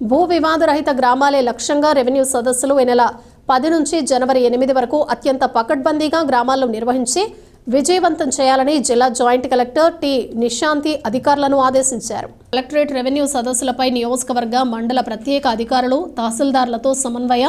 భూ వివాద రహిత గ్రామాలే లక్ష్యంగా రెవెన్యూ సదస్సులు ఈ నెల పది నుంచి జనవరి ఎనిమిది వరకు అత్యంత పకడ్బందీగా గ్రామాల్లో నిర్వహించి విజయవంతం చేయాలని జిల్లా జాయింట్ కలెక్టర్ టి నిశాంతి అధికారులను ఆదేశించారు. కలెక్టరేట్ రెవెన్యూ సదస్సులపై నియోజకవర్గ మండల ప్రత్యేక అధికారులు తహసీల్దార్లతో సమన్వయ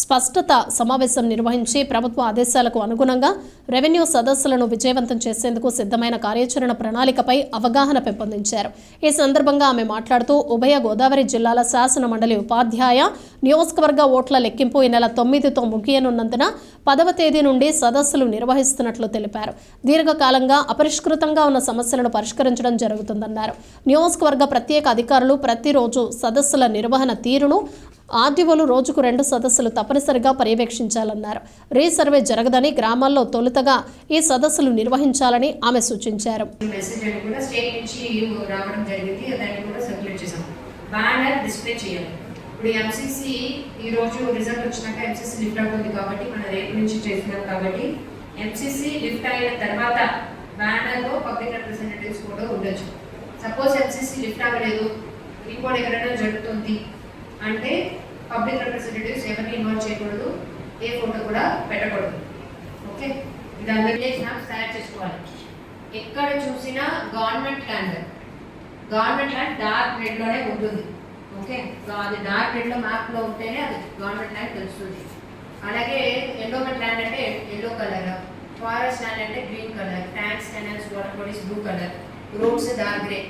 స్పష్టత సమావేశం నిర్వహించి ప్రభుత్వ ఆదేశాలకు అనుగుణంగా రెవెన్యూ సదస్సులను విజయవంతం చేసేందుకు సిద్ధమైన కార్యాచరణ ప్రణాళికపై అవగాహన పెంపొందించారు. ఈ సందర్భంగా ఆమె మాట్లాడుతూ ఉభయ గోదావరి జిల్లాల శాసన మండలి ఉపాధ్యాయ నియోజకవర్గ ఓట్ల లెక్కింపు ఈ నెల తొమ్మిదితో ముగియనున్నందున పదవ తేదీ నుండి సదస్సులు నిర్వహిస్తున్నట్లు తెలిపారు. దీర్ఘకాలంగా అపరిష్కృతంగా ఉన్న సమస్యలను పరిష్కరించడం జరుగుతుందన్నారు. నియోజకవర్గ ప్రత్యేక అధికారులు ప్రతిరోజు సదస్సుల నిర్వహణ తీరును ఆర్డీఓలు రోజుకు రెండు సదస్సులు తప్పనిసరిగా పర్యవేక్షించాలన్నారు. రీసర్వే జరగదని గ్రామాల్లో తొలుతగా ఈ సదస్సులు నిర్వహించాలని ఆమె సూచించారు. ఇప్పుడు ఎంసీసీ ఈ రోజు రిజల్ట్ వచ్చినాక ఎంసీసీ లిఫ్ట్ అవుతుంది కాబట్టి మన రేపు నుంచి చేస్తున్నాం కాబట్టి ఎంసీసీ లిఫ్ట్ అయిన తర్వాత బ్యానర్లో పబ్లిక్ రిప్రజెంటేటివ్స్ కూడా ఉండొచ్చు. సపోజ్ ఎంసీసీ లిఫ్ట్ అవ్వలేదు ఇంకోటి ఎక్కడైనా జరుగుతుంది అంటే పబ్లిక్ రిప్రజెంటేటివ్స్ ఎవరిని ఇన్వాల్వ్ చేయకూడదు ఏ ఫోటో కూడా పెట్టకూడదు. ఓకే? ఇది విలేజ్ మ్యాప్స్ తయారు చేసుకోవాలి. ఎక్కడ చూసినా government land. Government land dark రెడ్లోనే ఉంటుంది. ఓకే? సో అది డార్క్ రెడ్లో మ్యాప్లో ఉంటేనే అది గవర్నమెంట్ ల్యాండ్ తెలుస్తుంది. అలాగే ఎల్లోమెంట్ ల్యాండ్ అంటే ఎల్లో కలర్ ఫారెస్ట్ ల్యాండ్ అంటే green colour tanks canals water bodies blue colour roads dark grey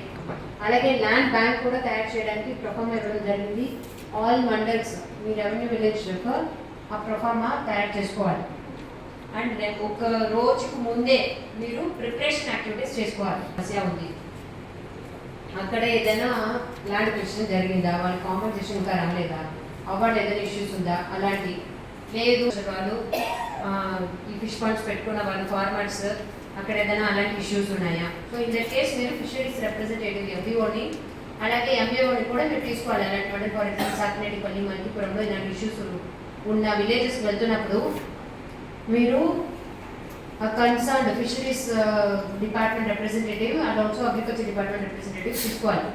అలాగే ల్యాండ్ బ్యాంక్ కూడా తయారు చేయడానికి ప్రొఫార్మా ఇవ్వడం జరిగింది. ఆల్ మండల్స్ మీ రెవెన్యూ విలేజ్ యొక్క ఆ ప్రొఫార్మా తయారు చేసుకోవాలి. అండ్ రేపు ఒక రోజుకు ముందే మీరు ప్రిపరేషన్ యాక్టివిటీస్ చేసుకోవాలి. సమస్య ఉంది. అక్కడ ఏదైనా ల్యాండ్ క్వశ్చన్ జరిగిందా? వాళ్ళ కాంపెన్సేషన్ ఇంకా రాలేదా? అవార్డు ఏదైనా ఇష్యూస్ ఉందా? అలాంటి లేదు. వాళ్ళు ఫిష్ పాండ్స్ పెట్టుకున్న వాళ్ళ ఫార్మర్స్ అక్కడ ఏదైనా అలాంటి ఇష్యూస్ ఉన్నాయా? సో ఇన్ దట్ కేస్ మీరు ఫిషరీస్ రిప్రజెంటేటివ్ ఎంపీఓని అలాగే ఎంఏఓని కూడా మీరు తీసుకోవాలి. అలాంటి ఫర్ ఎగ్జాంపుల్ సాకినేటిపల్లి మంచిపురంలో ఇలాంటి ఇష్యూస్ ఉన్న విలేజెస్ వెళ్తున్నప్పుడు మీరు concern fisheries department representative and also agriculture department representative తీసుకోవాలి.